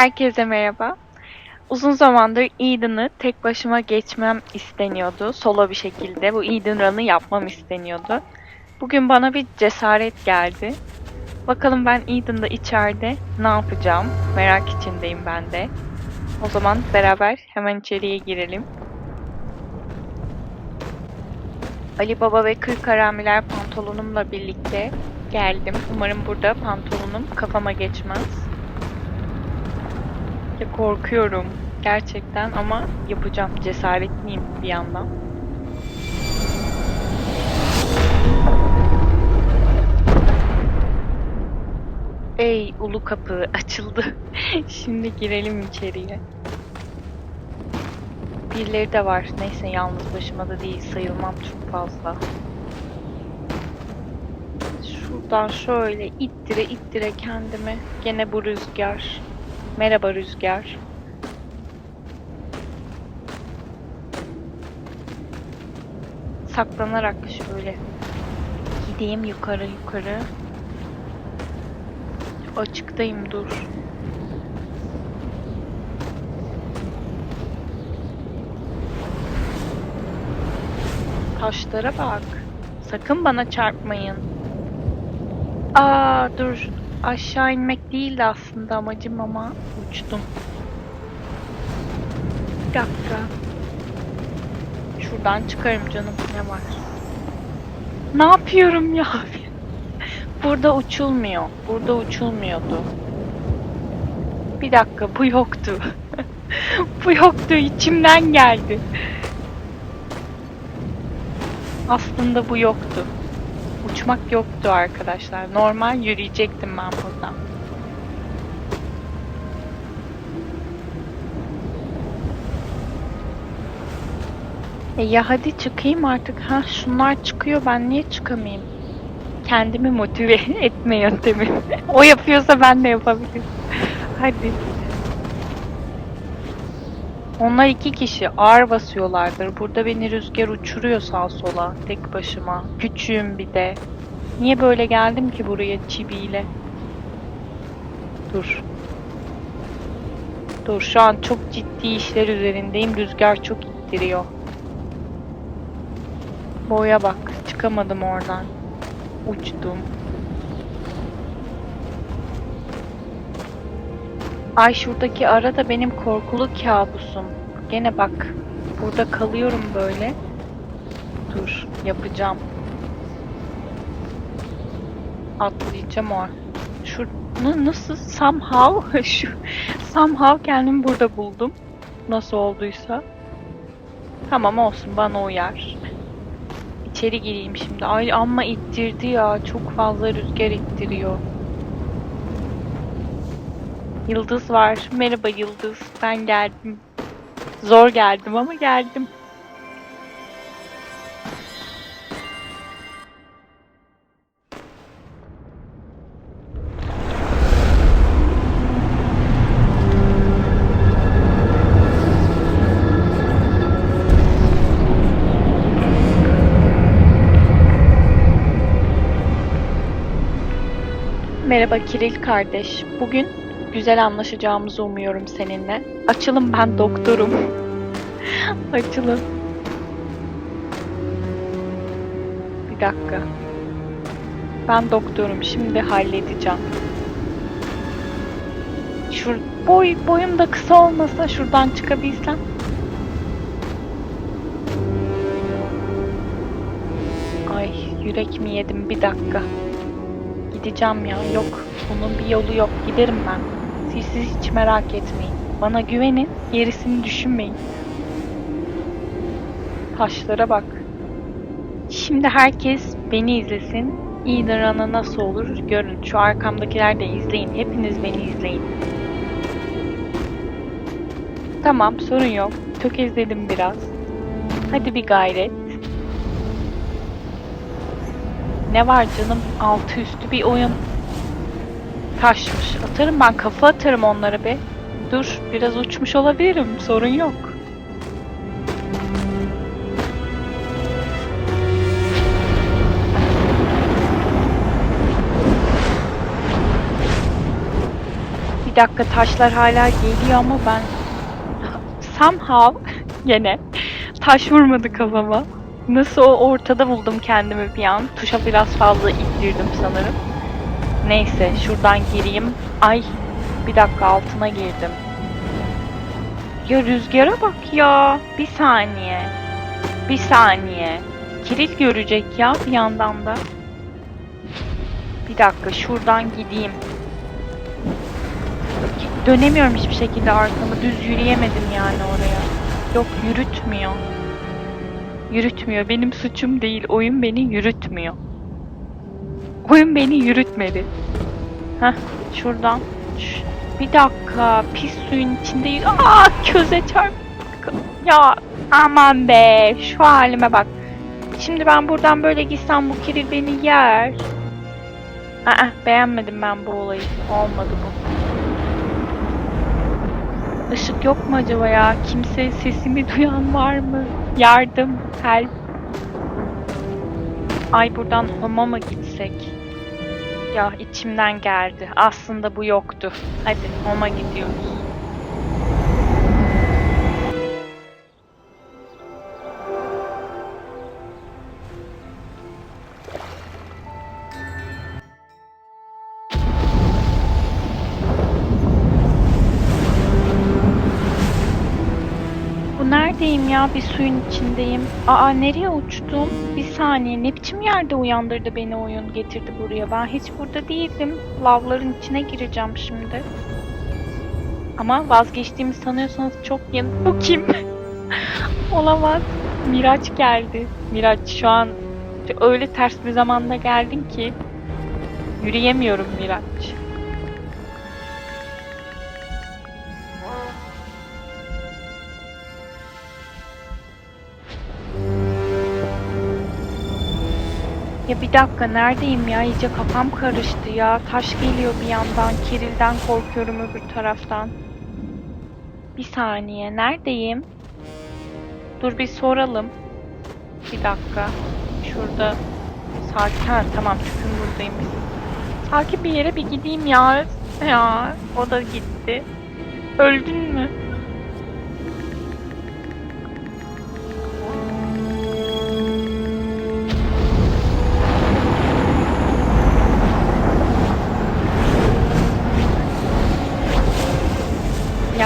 Herkese merhaba. Uzun zamandır Eden'ı tek başıma geçmem isteniyordu. Solo bir şekilde bu Eden Run'ı yapmam isteniyordu. Bugün bana bir cesaret geldi. Bakalım ben Eden'da içeride ne yapacağım? Merak içindeyim ben de. O zaman beraber hemen içeriye girelim. Ali Baba ve Kırk Haramiler pantolonumla birlikte geldim. Umarım burada pantolonum kafama geçmez. Ya korkuyorum gerçekten ama yapacağım. Cesaretliyim bir yandan. Ey ulu kapı açıldı. Şimdi girelim içeriye. Birileri de var. Neyse yalnız başıma da değil sayılmam çok fazla. Şuradan şöyle ittire ittire kendimi. Gene bu rüzgar. Merhaba rüzgar. Saklanarak şöyle gideyim yukarı yukarı. Açıktayım dur. Taşlara bak. Sakın bana çarpmayın. Aa dur. Aşağı inmek değildi aslında amacım ama uçtum. Bir dakika. Şuradan çıkarım canım. Ne var? Ne yapıyorum ya? Burada uçulmuyor. Burada uçulmuyordu. Bir dakika bu yoktu. bu yoktu. içimden geldi. Aslında bu yoktu. Uçmak yoktu arkadaşlar. Normal yürüyecektim ben buradan. E ya hadi çıkayım artık. Ha şunlar çıkıyor ben niye çıkamayayım? Kendimi motive etme yöntemi. o yapıyorsa ben de yapabilirim. Hadi. Onlar iki kişi ağır basıyorlardır. Burada beni rüzgar uçuruyor sağa sola tek başıma. Küçüğüm bir de. Niye böyle geldim ki buraya çiviyle? Dur. Dur şu an çok ciddi işler üzerindeyim. Rüzgar çok ittiriyor. Boya bak. Çıkamadım oradan. Uçtum. Ay şuradaki ara da benim korkulu kabusum. Gene bak. Burada kalıyorum böyle. Dur. Yapacağım. Atlayacağım o. Şu na- nasıl somehow şu somehow kendimi burada buldum. Nasıl olduysa. Tamam olsun bana uyar. İçeri gireyim şimdi. Ay amma ittirdi ya. Çok fazla rüzgar ittiriyor. Yıldız var. Merhaba Yıldız. Ben geldim. Zor geldim ama geldim. Merhaba Kiril kardeş. Bugün güzel anlaşacağımızı umuyorum seninle. Açılın ben doktorum. Açılın. Bir dakika. Ben doktorum. Şimdi halledeceğim. Şur boy boyum da kısa olmasa şuradan çıkabilsem. Ay yürek mi yedim bir dakika. Gideceğim ya. Yok. Bunun bir yolu yok. Giderim ben. Siz, siz hiç merak etmeyin. Bana güvenin. Gerisini düşünmeyin. Taşlara bak. Şimdi herkes beni izlesin. İyi nasıl olur görün. Şu arkamdakiler de izleyin. Hepiniz beni izleyin. Tamam sorun yok. Tökezledim biraz. Hadi bir gayret. Ne var canım? Altı üstü bir oyun. Taşmış. Atarım ben kafa atarım onlara be. Dur biraz uçmuş olabilirim. Sorun yok. Bir dakika taşlar hala geliyor ama ben somehow gene taş vurmadı kafama. Nasıl o ortada buldum kendimi bir an. Tuşa biraz fazla ittirdim sanırım. Neyse şuradan gireyim. Ay bir dakika altına girdim. Ya rüzgara bak ya. Bir saniye. Bir saniye. Kiril görecek ya bir yandan da. Bir dakika şuradan gideyim. Dönemiyorum hiçbir şekilde arkamı. Düz yürüyemedim yani oraya. Yok yürütmüyor. Yürütmüyor. Benim suçum değil. Oyun beni yürütmüyor. Oyun beni yürütmedi. Heh şuradan. Bir dakika. Pis suyun içindeyiz. Aa köze çarp. Ya aman be. Şu halime bak. Şimdi ben buradan böyle gitsem bu kiril beni yer. Aa, beğenmedim ben bu olayı. Olmadı bu. Işık yok mu acaba ya? Kimse sesimi duyan var mı? Yardım, help. Ay buradan homa mı gitsek? Ya içimden geldi. Aslında bu yoktu. Hadi homa gidiyoruz. Ya? Bir suyun içindeyim. Aa nereye uçtum? Bir saniye. Ne biçim yerde uyandırdı beni oyun getirdi buraya? Ben hiç burada değildim. Lavların içine gireceğim şimdi. Ama vazgeçtiğimi sanıyorsanız çok yanık. Bu kim? Olamaz. Miraç geldi. Miraç şu an öyle ters bir zamanda geldin ki yürüyemiyorum Miraç. Ya bir dakika neredeyim ya? İyice kafam karıştı ya. Taş geliyor bir yandan. Kiril'den korkuyorum öbür taraftan. Bir saniye. Neredeyim? Dur bir soralım. Bir dakika. Şurada sakin. Ha, tamam tüpüm buradayım. Sakin bir yere bir gideyim ya. Ya o da gitti. Öldün mü?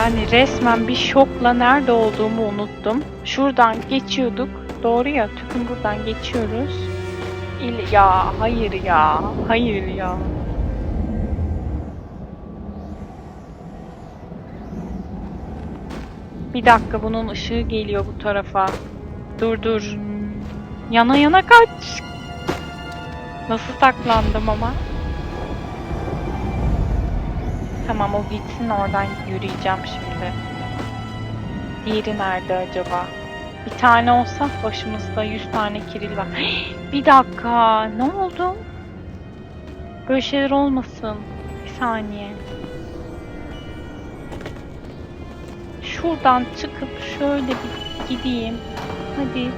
Yani resmen bir şokla nerede olduğumu unuttum. Şuradan geçiyorduk. Doğru ya tüpün buradan geçiyoruz. İl ya hayır ya hayır ya. Bir dakika bunun ışığı geliyor bu tarafa. Dur dur. Yana yana kaç. Nasıl saklandım ama. Tamam o gitsin oradan yürüyeceğim şimdi. Diğeri nerede acaba? Bir tane olsa başımızda 100 tane kiril var. bir dakika ne oldu? Böyle şeyler olmasın. Bir saniye. Şuradan çıkıp şöyle bir gideyim. Hadi.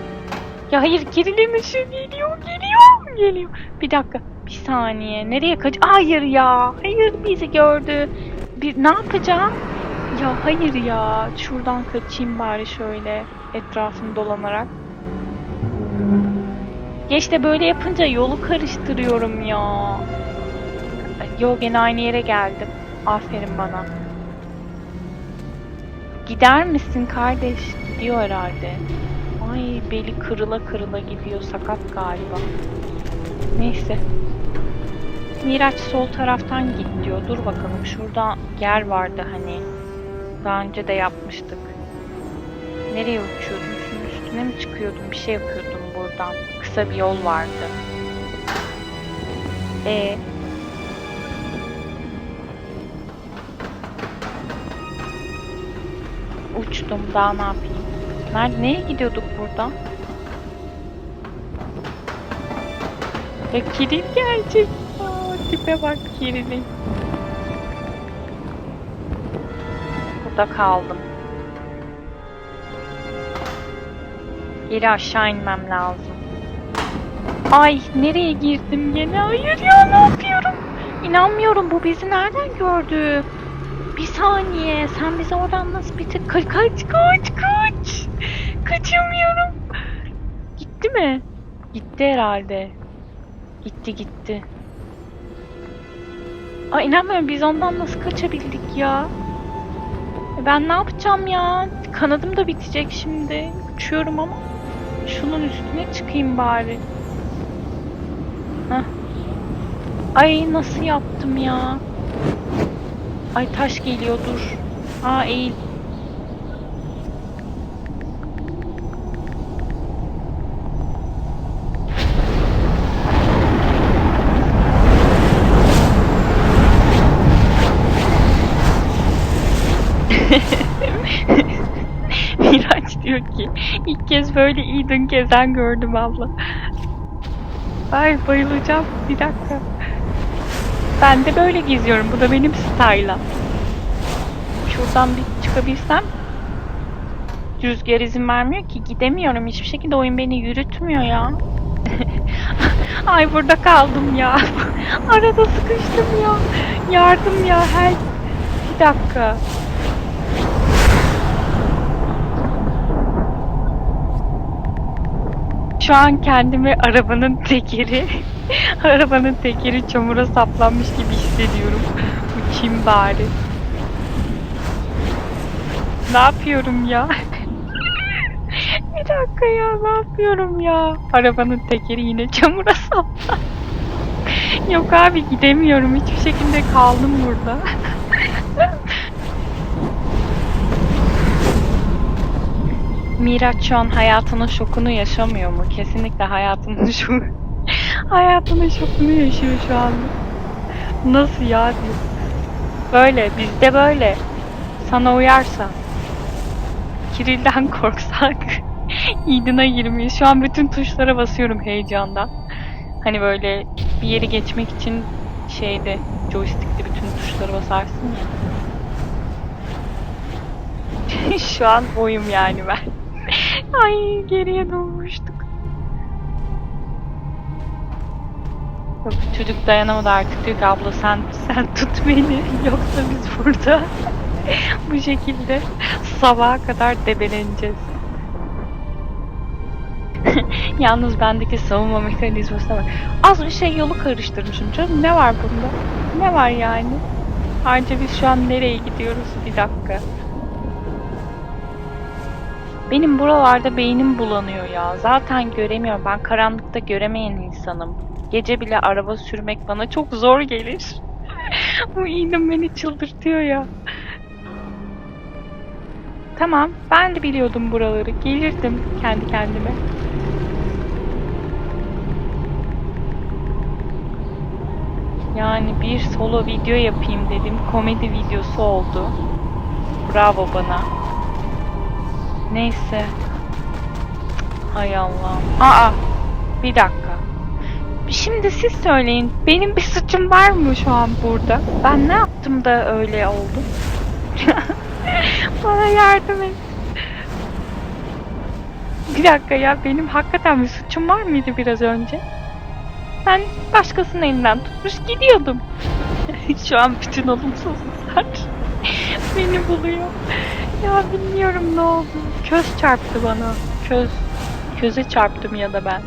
Ya hayır kirilin ışığı geliyor geliyor geliyor. Bir dakika bir saniye. Nereye kaç? Hayır ya. Hayır bizi gördü. Bir ne yapacağım? Ya hayır ya. Şuradan kaçayım bari şöyle etrafını dolanarak. Ya işte böyle yapınca yolu karıştırıyorum ya. Yo gene aynı yere geldim. Aferin bana. Gider misin kardeş? Gidiyor herhalde. Ay beli kırıla kırıla gidiyor. Sakat galiba. Neyse. Miraç sol taraftan git diyor. Dur bakalım şurada yer vardı hani. Daha önce de yapmıştık. Nereye uçuyordum? Şunun üstüne mi çıkıyordum? Bir şey yapıyordum buradan. Kısa bir yol vardı. E Uçtum daha ne yapayım? Nerede, neye gidiyorduk buradan? Ya Kiril gelecek. Aa, tipe bak Kiril'in. Burada kaldım. Geri aşağı inmem lazım. Ay nereye girdim gene? Hayır ya ne yapıyorum? İnanmıyorum bu bizi nereden gördü? saniye. Sen bizi oradan nasıl bitir? Kaç kaç kaç kaç. Kaçamıyorum. Gitti mi? Gitti herhalde. Gitti gitti. Ay inanmıyorum biz ondan nasıl kaçabildik ya? E Ben ne yapacağım ya? Kanadım da bitecek şimdi. Uçuyorum ama. Şunun üstüne çıkayım bari. Hah. Ay nasıl yaptım ya? Ay taş geliyor dur. Aa eğil. Miraç diyor ki ilk kez böyle Eden gezen gördüm abla. Ay bayılacağım bir dakika. Ben de böyle geziyorum. Bu da benim style'ım. Şuradan bir çıkabilsem. Rüzgar izin vermiyor ki. Gidemiyorum. Hiçbir şekilde oyun beni yürütmüyor ya. Ay burada kaldım ya. Arada sıkıştım ya. Yardım ya. Her... Bir dakika. Şu an kendimi arabanın tekeri, arabanın tekeri çamura saplanmış gibi hissediyorum. Uçayım bari. Ne yapıyorum ya? Bir dakika ya ne yapıyorum ya? Arabanın tekeri yine çamura saplan. Yok abi gidemiyorum. Hiçbir şekilde kaldım burada. Miraç şu an hayatının şokunu yaşamıyor mu? Kesinlikle hayatının şoku. hayatının şokunu yaşıyor şu anda. Nasıl ya diyor. Böyle, bizde böyle. Sana uyarsa. Kirill'den korksak. Eden'a girmeyiz. Şu an bütün tuşlara basıyorum heyecandan. Hani böyle bir yeri geçmek için şeyde joystick'te bütün tuşlara basarsın ya. Şu an oyum yani ben. Ay geriye doğmuştuk. Yok, çocuk dayanamadı artık diyor ki abla sen sen tut beni yoksa biz burada bu şekilde sabaha kadar debeleneceğiz. Yalnız bendeki savunma mekanizmasına bak. Az bir şey yolu karıştırmışım canım. Ne var bunda? Ne var yani? Ayrıca biz şu an nereye gidiyoruz? Bir dakika. Benim buralarda beynim bulanıyor ya. Zaten göremiyorum. Ben karanlıkta göremeyen insanım. Gece bile araba sürmek bana çok zor gelir. Bu iğnem beni çıldırtıyor ya. Tamam, ben de biliyordum buraları. Gelirdim kendi kendime. Yani bir solo video yapayım dedim. Komedi videosu oldu. Bravo bana. Neyse. Hay Allah'ım. Aa! Bir dakika. Şimdi siz söyleyin. Benim bir suçum var mı şu an burada? Ben ne yaptım da öyle oldu? Bana yardım et. Bir dakika ya benim hakikaten bir suçum var mıydı biraz önce? Ben başkasının elinden tutmuş gidiyordum. Şu an bütün olumsuzluklar beni buluyor. Ya bilmiyorum ne oldu. Köz çarptı bana. Köz. Köze çarptım ya da ben.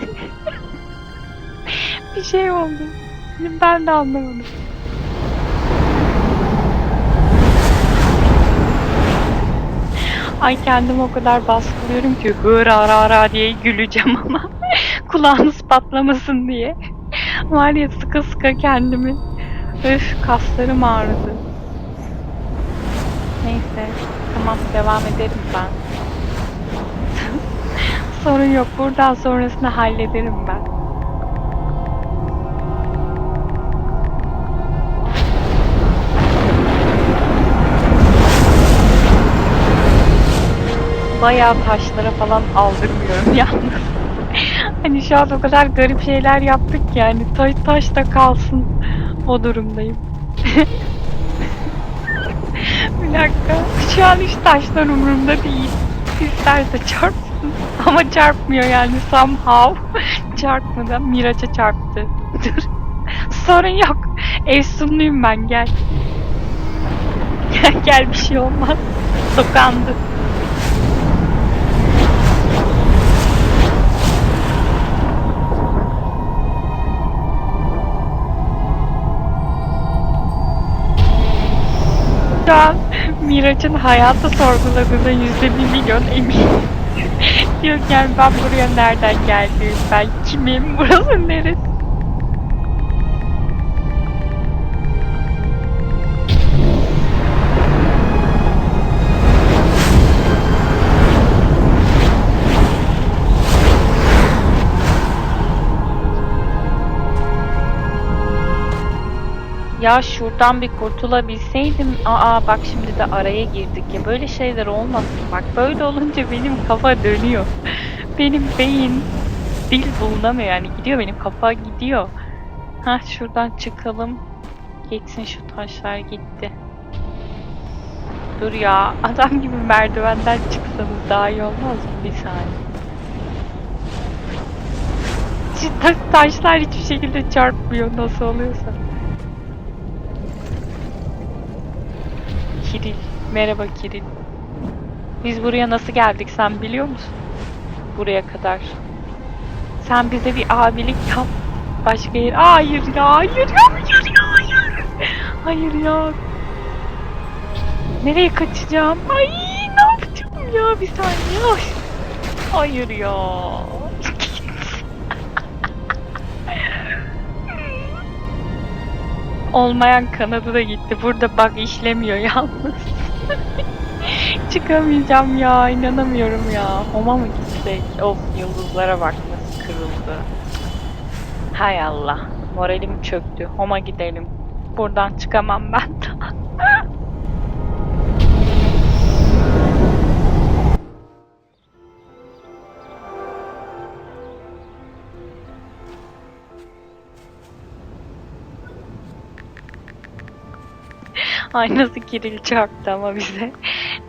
bir şey oldu. Ben de anlamadım. Ay kendimi o kadar baskılıyorum ki hır ara ara diye güleceğim ama kulağınız patlamasın diye. Var ya sıkı sıkı kendimi. Öf kaslarım ağrıdı. Neyse tamam devam ederim ben. Sorun yok buradan sonrasını hallederim ben. Bayağı taşlara falan aldırmıyorum yalnız. hani şu an o kadar garip şeyler yaptık ki yani taş taş da kalsın o durumdayım. Bir dakika. Şu an hiç taşlar umurumda değil. İsterse çarpsın. Ama çarpmıyor yani somehow. Çarpmadan Miraç'a çarptı. Dur. Sorun yok. Efsunluyum ben gel. Gel gel bir şey olmaz. Dokandı. Şu an Miraç'ın hayatı sorguladığına yüzde bir milyon eminim. Diyor yani ben buraya nereden geldim, ben kimim, burası neresi? Ya şuradan bir kurtulabilseydim. Aa bak şimdi de araya girdik ya. Böyle şeyler olmasın. Bak böyle olunca benim kafa dönüyor. Benim beyin dil bulunamıyor yani. Gidiyor benim kafa gidiyor. Ha şuradan çıkalım. Geçsin şu taşlar gitti. Dur ya. Adam gibi merdivenden çıksanız daha iyi olmaz mı? Bir saniye. Taşlar hiçbir şekilde çarpmıyor nasıl oluyorsa. Kiril. Merhaba Kiril. Biz buraya nasıl geldik sen biliyor musun? Buraya kadar. Sen bize bir abilik yap. Başka yer. Hayır ya, hayır ya, hayır ya, hayır. Hayır ya. Nereye kaçacağım? Ay ne yapacağım ya bir saniye. Ay. Hayır ya. Olmayan kanadı da gitti. Burada bak işlemiyor yalnız. Çıkamayacağım ya. inanamıyorum ya. Homa mı gitsek? Of yıldızlara bak nasıl kırıldı. Hay Allah. Moralim çöktü. Homa gidelim. Buradan çıkamam ben daha. Ay nasıl Kiril çarptı ama bize.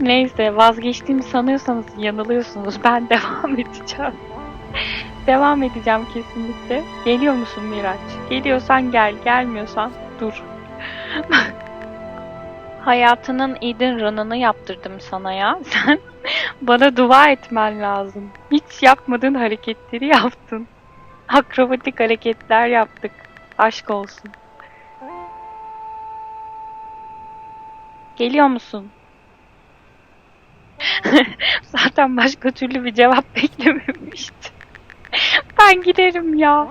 Neyse vazgeçtiğimi sanıyorsanız yanılıyorsunuz. Ben devam edeceğim. devam edeceğim kesinlikle. Geliyor musun Miraç? Geliyorsan gel, gelmiyorsan dur. Hayatının Eden Run'ını yaptırdım sana ya. Sen bana dua etmen lazım. Hiç yapmadığın hareketleri yaptın. Akrobatik hareketler yaptık. Aşk olsun. Geliyor musun? Zaten başka türlü bir cevap beklememiştim. ben giderim ya.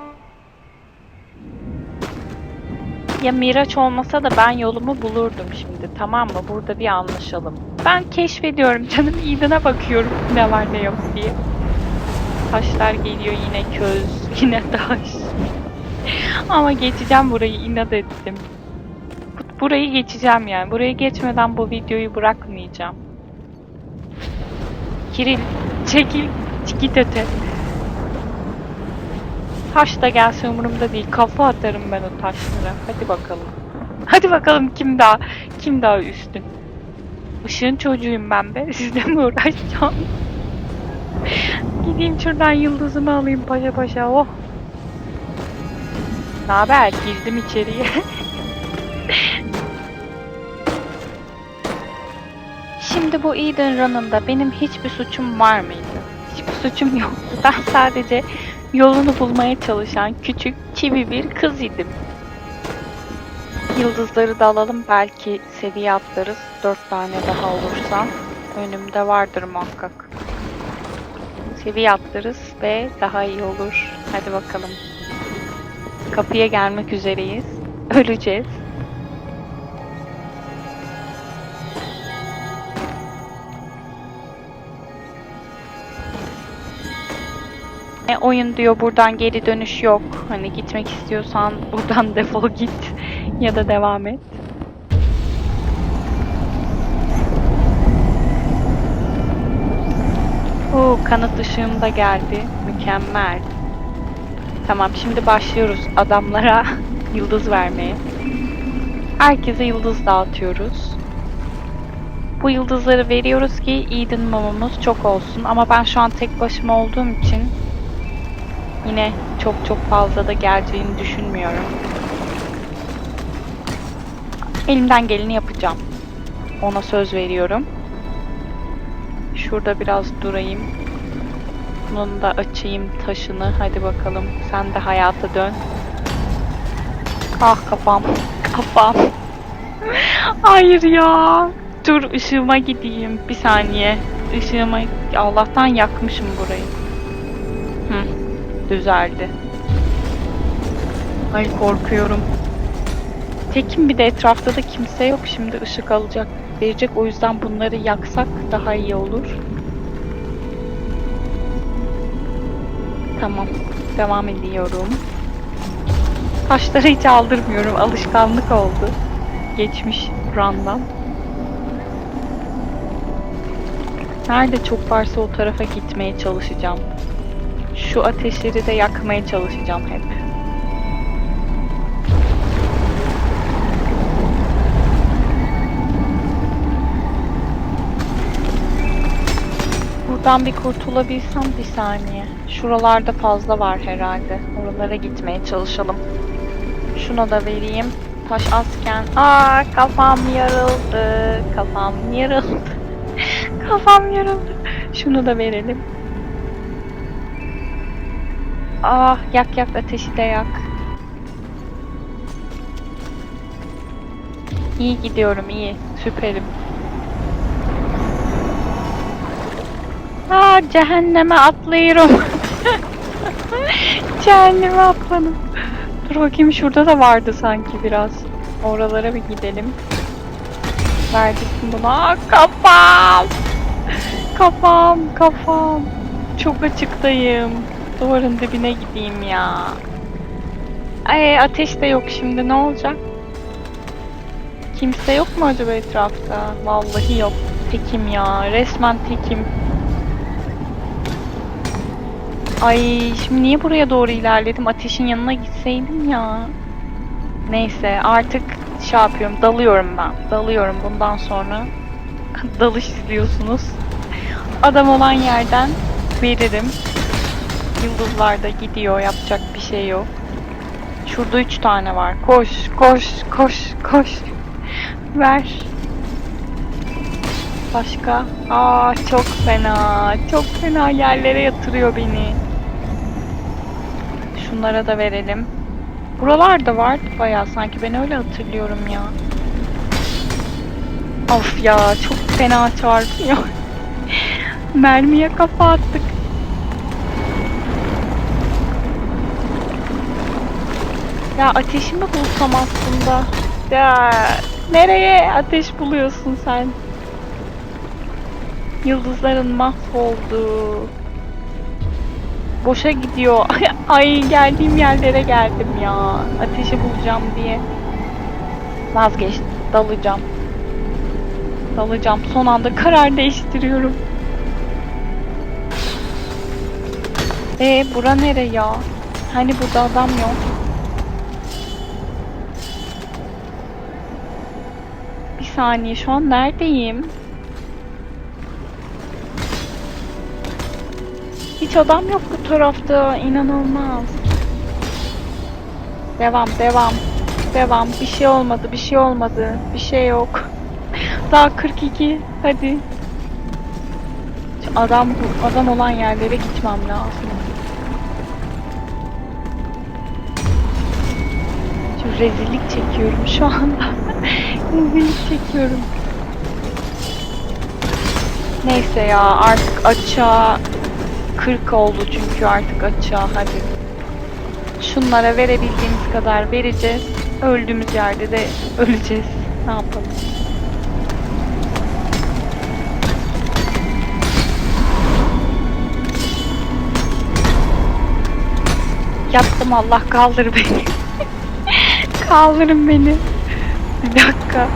Ya Miraç olmasa da ben yolumu bulurdum şimdi tamam mı? Burada bir anlaşalım. Ben keşfediyorum canım Eden'a bakıyorum ne var ne yok diye. Taşlar geliyor yine köz, yine taş. Ama geçeceğim burayı inat ettim. Burayı geçeceğim yani. Burayı geçmeden bu videoyu bırakmayacağım. Kiril, çekil, git öte. Taş da gelse umurumda değil. Kafa atarım ben o taşlara. Hadi bakalım. Hadi bakalım kim daha kim daha üstün. Işığın çocuğuyum ben be. Sizle mi uğraşacağım? Gideyim şuradan yıldızımı alayım paşa paşa. Oh. Ne haber? Girdim içeriye. Şimdi bu Eden Run'ında benim hiçbir suçum var mıydı? Hiçbir suçum yoktu. Ben sadece yolunu bulmaya çalışan küçük çivi bir kız idim. Yıldızları da alalım. Belki seviye atlarız. Dört tane daha olursa. Önümde vardır muhakkak. Seviye atlarız ve daha iyi olur. Hadi bakalım. Kapıya gelmek üzereyiz. Öleceğiz. E, oyun diyor buradan geri dönüş yok. Hani gitmek istiyorsan buradan defol git ya da devam et. Oo, kanıt ışığım da geldi. Mükemmel. Tamam şimdi başlıyoruz adamlara yıldız vermeye. Herkese yıldız dağıtıyoruz. Bu yıldızları veriyoruz ki Eden mamamız çok olsun. Ama ben şu an tek başıma olduğum için yine çok çok fazla da geleceğini düşünmüyorum. Elimden geleni yapacağım. Ona söz veriyorum. Şurada biraz durayım. Bunun da açayım taşını. Hadi bakalım. Sen de hayata dön. Ah kafam. Kafam. Hayır ya. Dur ışığıma gideyim. Bir saniye. Işığıma... Allah'tan yakmışım burayı. Hı. Düzeldi. Ay korkuyorum. Tekim bir de etrafta da kimse yok. Şimdi ışık alacak, verecek. O yüzden bunları yaksak daha iyi olur. Tamam. Devam ediyorum. Taşları hiç aldırmıyorum. Alışkanlık oldu. Geçmiş run'dan. Nerede çok varsa o tarafa gitmeye çalışacağım. Şu ateşleri de yakmaya çalışacağım hep. Buradan bir kurtulabilsem bir saniye. Şuralarda fazla var herhalde. Oralara gitmeye çalışalım. Şuna da vereyim. Taş azken. Aa kafam yarıldı. Kafam yarıldı. kafam yarıldı. Şunu da verelim. Ah yak yak ateşi de yak. İyi gidiyorum iyi. Süperim. Aa cehenneme atlıyorum. cehenneme atladım. Dur bakayım şurada da vardı sanki biraz. Oralara bir gidelim. Verdik buna. Aa, kafam. Kafam kafam. Çok açıktayım. Duvarın dibine gideyim ya. Ay ateş de yok şimdi ne olacak? Kimse yok mu acaba etrafta? Vallahi yok. Tekim ya. Resmen tekim. Ay şimdi niye buraya doğru ilerledim? Ateşin yanına gitseydim ya. Neyse artık şey yapıyorum. Dalıyorum ben. Dalıyorum bundan sonra. Dalış izliyorsunuz. Adam olan yerden veririm. Yıldızlar da gidiyor. Yapacak bir şey yok. Şurada üç tane var. Koş, koş, koş, koş. Ver. Başka? Aa çok fena. Çok fena yerlere yatırıyor beni. Şunlara da verelim. Buralarda vardı bayağı sanki ben öyle hatırlıyorum ya. Of ya çok fena çarpıyor. Mermiye kafa attık. Ya ateşimi bulsam aslında. Ya nereye ateş buluyorsun sen? Yıldızların mahvoldu. Boşa gidiyor. Ay geldiğim yerlere geldim ya. Ateşi bulacağım diye. Vazgeçtim. Dalacağım. Dalacağım. Son anda karar değiştiriyorum. E bura nere ya? Hani burada adam yok. Saniye şu an neredeyim? Hiç adam yok bu tarafta. İnanılmaz. Devam, devam. Devam. Bir şey olmadı, bir şey olmadı. Bir şey yok. Daha 42. Hadi. Şu adam adam olan yerlere gitmem lazım. Şu rezillik çekiyorum şu anda. rezillik çekiyorum. Neyse ya artık açığa 40 oldu çünkü artık açığa hadi. Şunlara verebildiğimiz kadar vereceğiz. Öldüğümüz yerde de öleceğiz. Ne yapalım? Yattım Allah kaldır beni. Kaldırın beni. Bir dakika.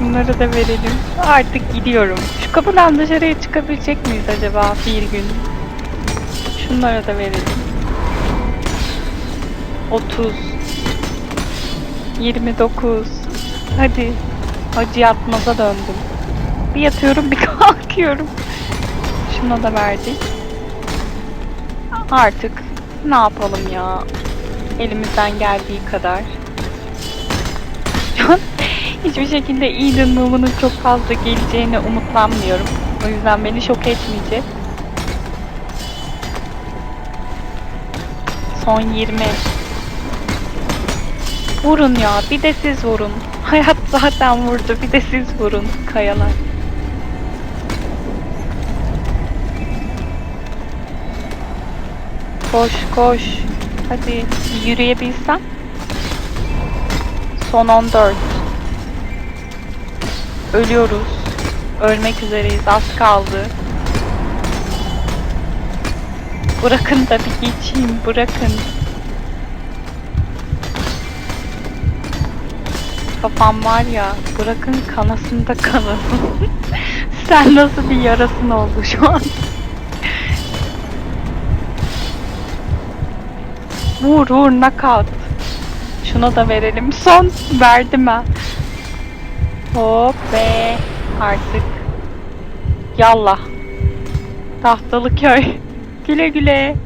Bunları da verelim. Artık gidiyorum. Şu kapıdan dışarıya çıkabilecek miyiz acaba bir gün? Şunlara da verelim. 30 29 Hadi. Hacı yatmaza döndüm. Bir yatıyorum bir kalkıyorum. Şuna da verdik. Artık ne yapalım ya? Elimizden geldiği kadar. Şu an Hiçbir şekilde Eden mumunun çok fazla geleceğine umutlanmıyorum. O yüzden beni şok etmeyecek. Son 20. Vurun ya, bir de siz vurun. Hayat zaten vurdu, bir de siz vurun kayalar. Koş koş. Hadi yürüyebilsem. Son 14. Ölüyoruz. Ölmek üzereyiz. Az kaldı. Bırakın da geçeyim. Bırakın. Kafam var ya. Bırakın kanasında kanasın. Sen nasıl bir yarasın oldu şu an? Vur vur knockout. Şuna da verelim. Son verdim ha. Hop be. Artık. Yallah. Tahtalı köy. Güle güle.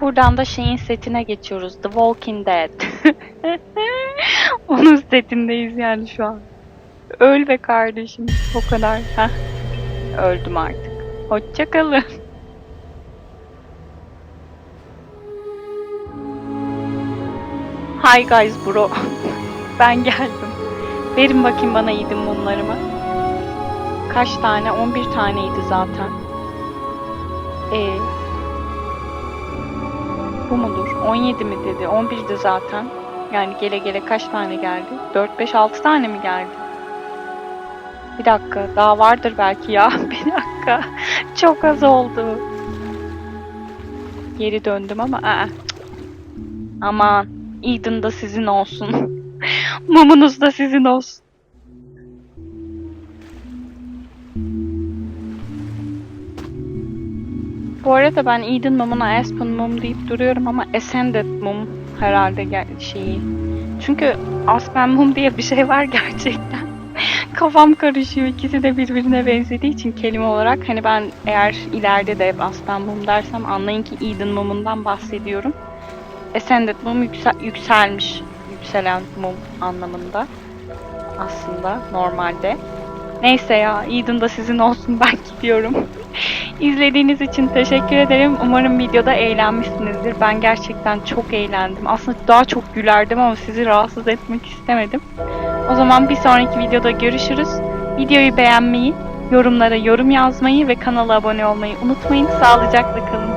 Buradan da şeyin setine geçiyoruz. The Walking Dead. Onun setindeyiz yani şu an. Öl be kardeşim. O kadar. Heh. Öldüm artık. Hoşçakalın. Hi guys bro. ben geldim. Verin bakayım bana yedim mumlarımı. Kaç tane? 11 taneydi zaten. Ee, bu mudur? 17 mi dedi? 11'di zaten. Yani gele gele kaç tane geldi? 4, 5, 6 tane mi geldi? Bir dakika. Daha vardır belki ya. Bir dakika. Çok az oldu. Geri döndüm ama aa. Aman. Eden da sizin olsun. Mumunuz da sizin olsun. Bu arada ben Eden mumuna Aspen mum deyip duruyorum ama Ascended mum herhalde şeyi. Çünkü Aspen mum diye bir şey var gerçekten. Kafam karışıyor. İkisi de birbirine benzediği için kelime olarak. Hani ben eğer ileride de Aspen mum dersem anlayın ki Eden mumundan bahsediyorum. Ascended mum yüksel- yükselmiş. Yükselen mum anlamında. Aslında normalde. Neyse ya Eden da sizin olsun ben gidiyorum. İzlediğiniz için teşekkür ederim. Umarım videoda eğlenmişsinizdir. Ben gerçekten çok eğlendim. Aslında daha çok gülerdim ama sizi rahatsız etmek istemedim. O zaman bir sonraki videoda görüşürüz. Videoyu beğenmeyi, yorumlara yorum yazmayı ve kanala abone olmayı unutmayın. Sağlıcakla kalın.